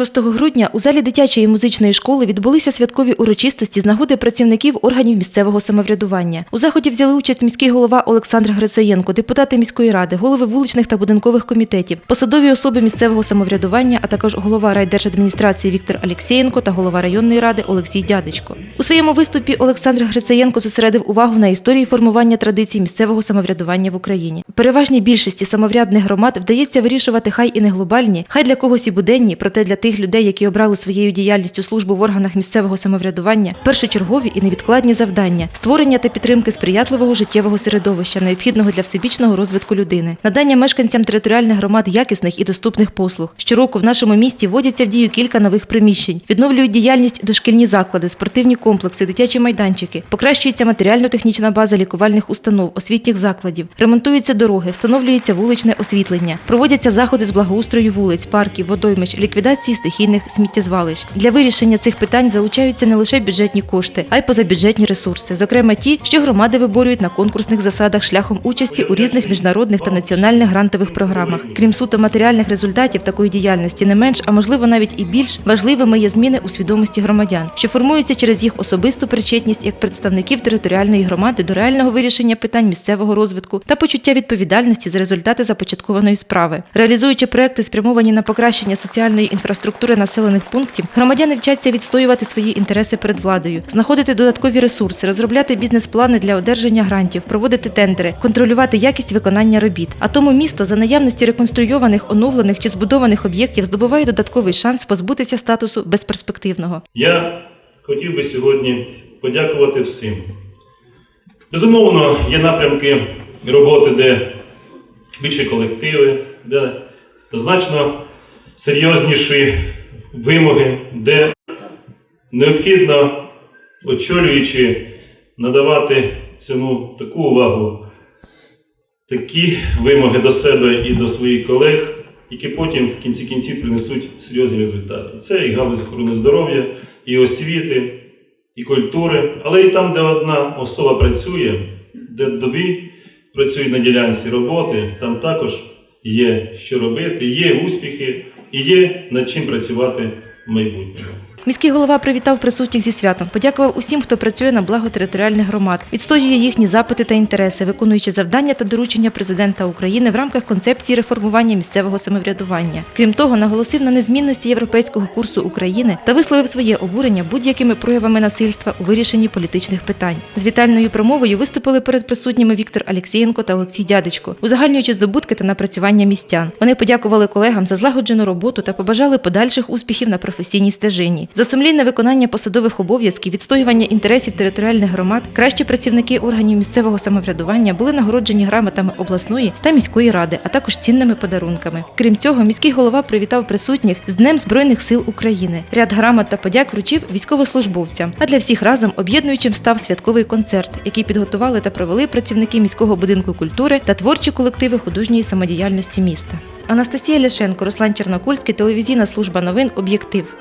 6 грудня у залі дитячої музичної школи відбулися святкові урочистості з нагоди працівників органів місцевого самоврядування. У заході взяли участь міський голова Олександр Грицаєнко, депутати міської ради, голови вуличних та будинкових комітетів, посадові особи місцевого самоврядування, а також голова райдержадміністрації Віктор Алєксєєнко та голова районної ради Олексій Дядечко. У своєму виступі Олександр Грицаєнко зосередив увагу на історії формування традицій місцевого самоврядування в Україні. Переважній більшості самоврядних громад вдається вирішувати хай і не глобальні, хай для когось і буденні, проте для тих людей, які обрали своєю діяльністю службу в органах місцевого самоврядування, першочергові і невідкладні завдання створення та підтримки сприятливого життєвого середовища, необхідного для всебічного розвитку людини, надання мешканцям територіальних громад якісних і доступних послуг. Щороку в нашому місті вводяться в дію кілька нових приміщень, відновлюють діяльність дошкільні заклади, спортивні комплекси, дитячі майданчики, покращується матеріально-технічна база лікувальних установ, освітніх закладів, ремонтуються дороги, встановлюється вуличне освітлення, проводяться заходи з благоустрою вулиць, парків, водоймищ, ліквідації стихійних сміттєзвалищ. Для вирішення цих питань залучаються не лише бюджетні кошти, а й позабюджетні ресурси, зокрема ті, що громади виборюють на конкурсних засадах шляхом участі у різних міжнародних та національних грантових програмах. Крім суто матеріальних результатів такої діяльності, не менш, а можливо навіть і більш важливими є зміни у свідомості громадян, що формуються через їх особисту причетність як представників територіальної громади до реального вирішення питань місцевого розвитку та почуття відповідальності за результати започаткованої справи. Реалізуючи проекти, спрямовані на покращення соціальної інфраструктури населених пунктів, громадяни вчаться відстоювати свої інтереси перед владою, знаходити додаткові ресурси, розробляти бізнес-плани для одержання грантів, проводити тендери, контролювати якість виконання робіт. А тому місто за наявності реконструйованих, оновлених чи збудованих об'єктів здобуває додатковий шанс позбутися статусу безперспективного. Я хотів би сьогодні подякувати всім. Безумовно, є напрямки роботи, де більші колективи, де значно серйозніші вимоги, де необхідно, очолюючи, надавати цьому таку увагу, такі вимоги до себе і до своїх колег, які потім в кінці кінців принесуть серйозні результати. Це і галузь охорони здоров'я, і освіти, і культури, але і там, де одна особа працює, де дві працюють на ділянці роботи, там також є що робити, є успіхи і є над чим працювати в майбутньому. Міський голова привітав присутніх зі святом, подякував усім, хто працює на благо територіальних громад, відстоює їхні запити та інтереси, виконуючи завдання та доручення президента України в рамках концепції реформування місцевого самоврядування. Крім того, наголосив на незмінності європейського курсу України та висловив своє обурення будь-якими проявами насильства у вирішенні політичних питань. З вітальною промовою виступили перед присутніми Віктор Алєксєєнко та Олексій Дядечко, узагальнюючи здобутки та напрацювання містян. Вони подякували колегам за злагоджену роботу та побажали подальших успіхів на професійній стежині. За сумлінне виконання посадових обов'язків, відстоювання інтересів територіальних громад, кращі працівники органів місцевого самоврядування були нагороджені грамотами обласної та міської ради, а також цінними подарунками. Крім цього, міський голова привітав присутніх з Днем Збройних сил України. Ряд грамот та подяк вручив військовослужбовцям. А для всіх разом об'єднуючим став святковий концерт, який підготували та провели працівники міського будинку культури та творчі колективи художньої самодіяльності міста. Анастасія Ляшенко, Руслан Чернокульський, телевізійна служба новин Об'єктив.